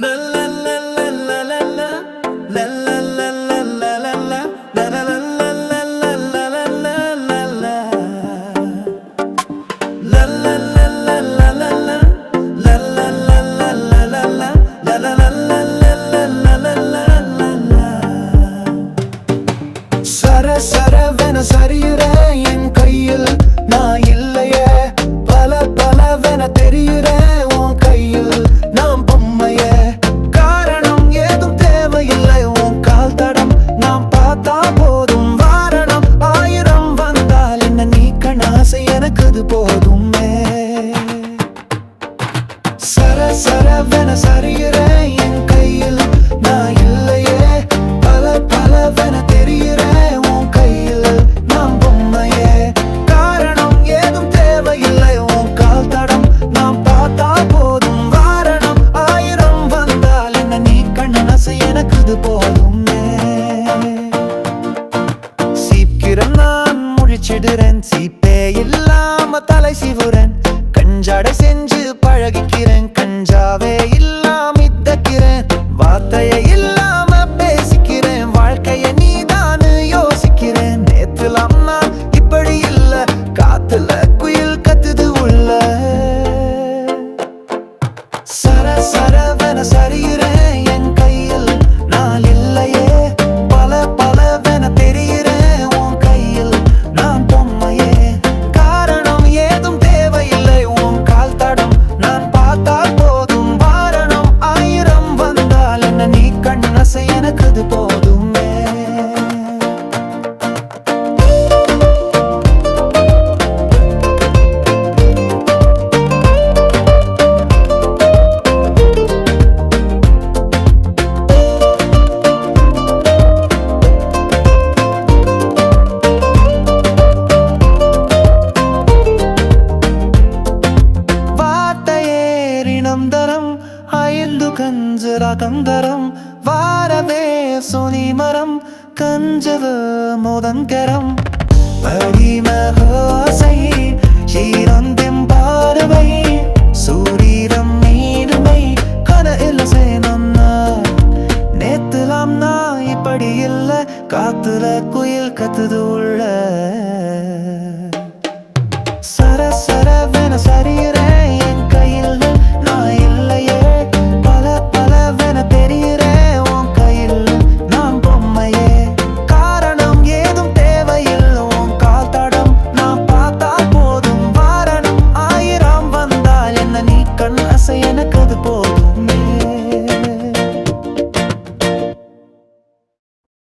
சர சரவென சரியுற என் கையில் நான் இல்லையே. பல பலவென தெரியுற உன் கையில் நாம் பொம்மையே. காரணம் ஏதும் தேவையில்லை உன் கால் தடம் நாம் பார்த்தா போதும். வாரணம் ஆயிரம் வந்தால் என்ன நீ கண்ணனசை எனக்கு இது போதுமே. சீக்கிரம் நான் முழிச்சிடுறேன் சீப்பே இல்லாம தலை சிவுறேன். கஞ்சாடை செஞ்சு பழகிக்கிறேன். கஞ்சாவே இல்லாம நிரந்தரம் ஐந்து கஞ்சு ரகந்தரம் வாரவே சுனிமரம் கஞ்சவு முதங்கரம். பரிமகோசை ஈரந்தெம் பார்வை சூரீரம் நீடுமை கனயில் சேனம் நேத்துலாம் நான் இப்படி இல்லை காத்துல குயில் கத்துது உள்ள. சர சரவென சரீரே the boat